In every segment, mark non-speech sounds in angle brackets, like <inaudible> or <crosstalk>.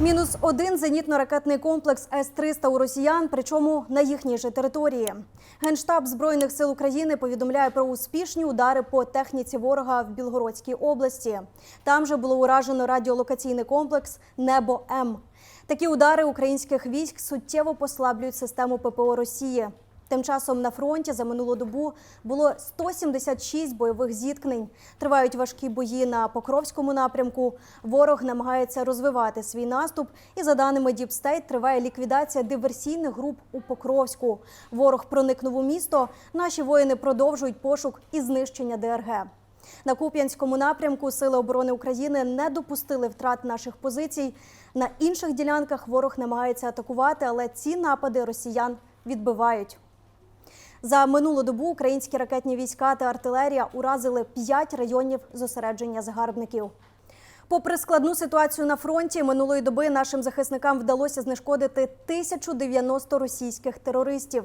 Мінус один зенітно-ракетний комплекс С-300 у росіян, причому на їхній же території. Генштаб збройних сил України повідомляє про успішні удари по техніці ворога в Білгородській області. Там же було уражено радіолокаційний комплекс Небо М. Такі удари українських військ суттєво послаблюють систему ППО Росії. Тим часом на фронті за минулу добу було 176 бойових зіткнень. Тривають важкі бої на Покровському напрямку. Ворог намагається розвивати свій наступ. І за даними Діпстейт, триває ліквідація диверсійних груп у Покровську. Ворог проникнув у місто. Наші воїни продовжують пошук і знищення ДРГ. На Куп'янському напрямку Сили оборони України не допустили втрат наших позицій. На інших ділянках ворог намагається атакувати, але ці напади росіян відбивають. За минулу добу українські ракетні війська та артилерія уразили 5 районів зосередження загарбників. Попри складну ситуацію на фронті, минулої доби нашим захисникам вдалося знешкодити 1090 російських терористів.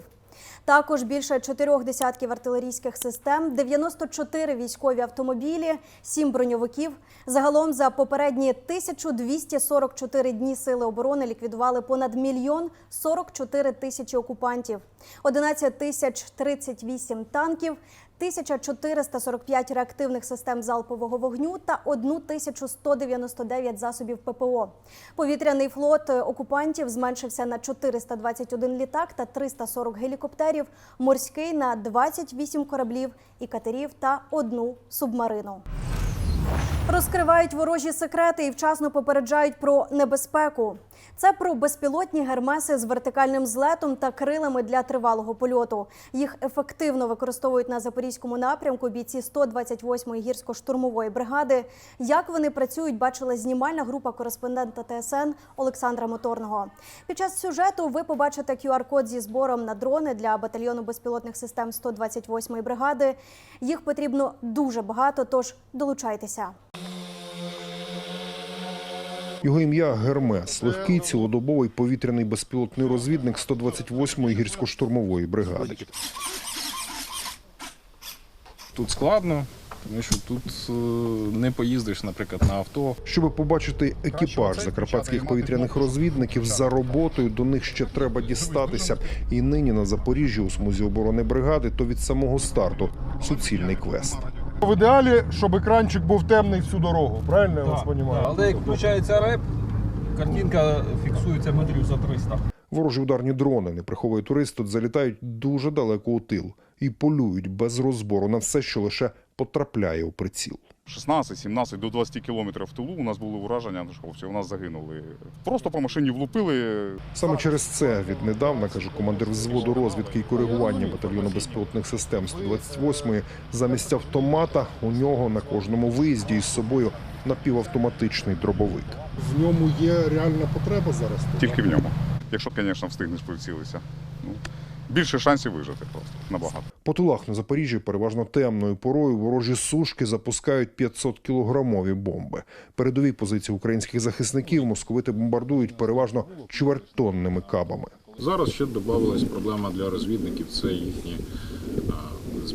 Також більше чотирьох десятків артилерійських систем, 94 військові автомобілі, 7 броньовиків. Загалом за попередні 1244 дні сили оборони ліквідували понад мільйон 44 тисячі окупантів, 11 тисяч 38 танків, 1445 реактивних систем залпового вогню та 1199 засобів ППО. Повітряний флот е, окупантів зменшився на 421 літак та 340 гелікоптерів, морський на 28 кораблів і катерів та одну субмарину. Розкривають ворожі секрети і вчасно попереджають про небезпеку. Це про безпілотні гермеси з вертикальним злетом та крилами для тривалого польоту. Їх ефективно використовують на запорізькому напрямку бійці 128-ї гірсько-штурмової бригади. Як вони працюють, бачила знімальна група кореспондента ТСН Олександра Моторного. Під час сюжету ви побачите QR-код зі збором на дрони для батальйону безпілотних систем 128-ї бригади. Їх потрібно дуже багато, тож долучайтеся. Його ім'я Гермес, легкий цілодобовий повітряний безпілотний розвідник 128-ї гірсько-штурмової бригади. Тут складно, тому що тут е, не поїздиш, наприклад, на авто. Щоб побачити екіпаж закарпатських повітряних розвідників за роботою, до них ще треба дістатися. І нині на Запоріжжі у смузі оборони бригади, то від самого старту суцільний квест. В ідеалі, щоб екранчик був темний всю дорогу. Правильно я вас розумію? Але як включається реп, картинка фіксується метрів за 300. Ворожі ударні дрони, не приховує турист, тут залітають дуже далеко у тил і полюють без розбору на все, що лише потрапляє у приціл. 16, 17 до 20 кілометрів в тилу у нас були ураження, ну, хлопці, у нас загинули. Просто по машині влупили. Саме через це віднедавна, каже командир взводу розвідки і коригування батальйону безпілотних систем 128-ї, замість автомата у нього на кожному виїзді із собою напівавтоматичний дробовик. В ньому є реальна потреба зараз. Тільки в ньому. Якщо, звісно, встигнеш прицілитися. Більше шансів вижити просто набагато. По тилах на Запоріжжі переважно темною порою ворожі сушки запускають 500 кілограмові бомби. Передові позиції українських захисників московити бомбардують переважно чвертонними кабами. Зараз ще додавалась проблема для розвідників це їхні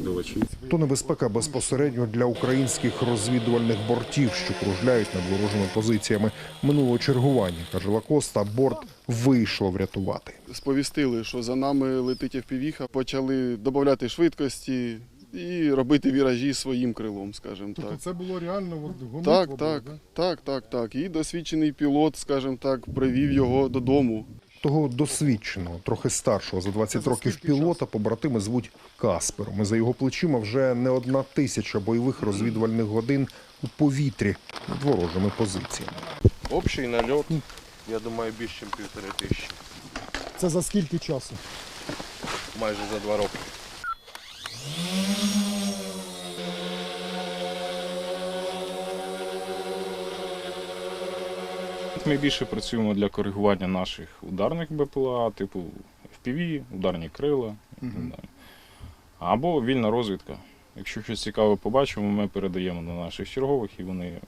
а. То небезпека безпосередньо для українських розвідувальних бортів, що кружляють над ворожими позиціями. Минулого чергування, каже Лакоста, борт вийшло врятувати. сповістили, що за нами летить FPV, почали додати швидкості і робити віражі своїм крилом, скажімо Тобто так. це було реально от, Так, так, так, так, так. І досвідчений пілот, скажімо так, привів його додому. Того досвідченого, трохи старшого за 20 років пілота, побратими звуть Каспером. І за його плечима вже не одна тисяча бойових розвідувальних годин у повітрі над ворожими позиціями. Общий нальот, я думаю, більше, ніж півтори тисячі. Це за скільки часу? Майже за два роки. Ми більше працюємо для коригування наших ударних БПЛА, типу FPV, ударні крила і так далі. Або вільна розвідка. Якщо щось цікаве побачимо, ми передаємо до наших чергових і вони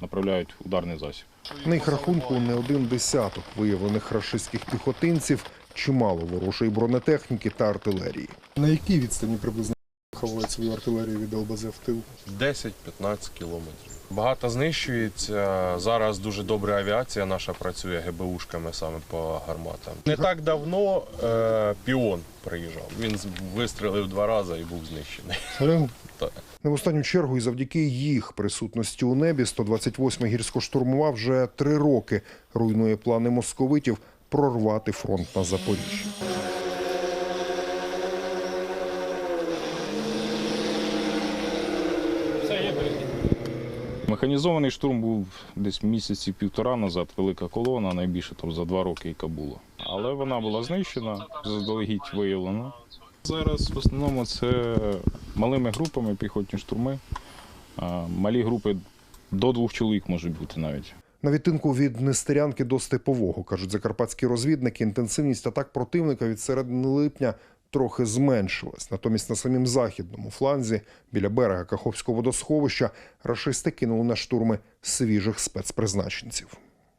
направляють ударний засіб. На їх рахунку не один десяток виявлених рашистських піхотинців, чимало ворожої бронетехніки та артилерії. На якій відстані приблизно ховають свою артилерію від ЛБЗ в тил? 10-15 кілометрів. Багато знищується. Зараз дуже добра авіація наша працює ГБУшками саме по гарматам. Не так давно е, піон приїжджав. Він вистрелив два рази і був знищений. Не <laughs> в останню чергу і завдяки їх присутності у небі 128-й гірсько-штурмова вже три роки руйнує плани московитів прорвати фронт на Запоріжжі. Механізований штурм був десь місяці півтора назад, велика колона, найбільше там за два роки, яка була. Але вона була знищена, заздалегідь виявлена. Зараз в основному це малими групами піхотні штурми. Малі групи до двох чоловік можуть бути навіть. На відтинку від Нестерянки до Степового, кажуть закарпатські розвідники, інтенсивність атак противника від середини липня трохи зменшилась. Натомість на самім західному фланзі, біля берега Каховського водосховища, рашисти кинули на штурми свіжих спецпризначенців.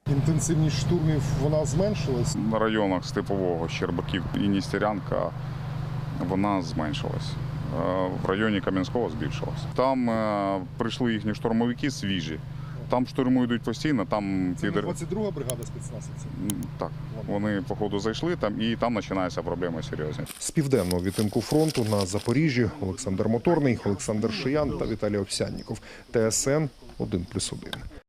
Інтенсивність штурмів вона зменшилась. На районах Степового, Щербаків і Ністерянка вона зменшилась. Е, В районі Кам'янського збільшилась. Там е, прийшли їхні штурмовики свіжі. Там штурму йдуть постійно, там Це не підер... 22 бригада спецназівців. Так, вони походу зайшли там, і там починаються проблеми серйозні. З південного відтинку фронту на Запоріжжі Олександр Моторний, Олександр Шиян та Віталій Овсянніков. ТСН 1+,1.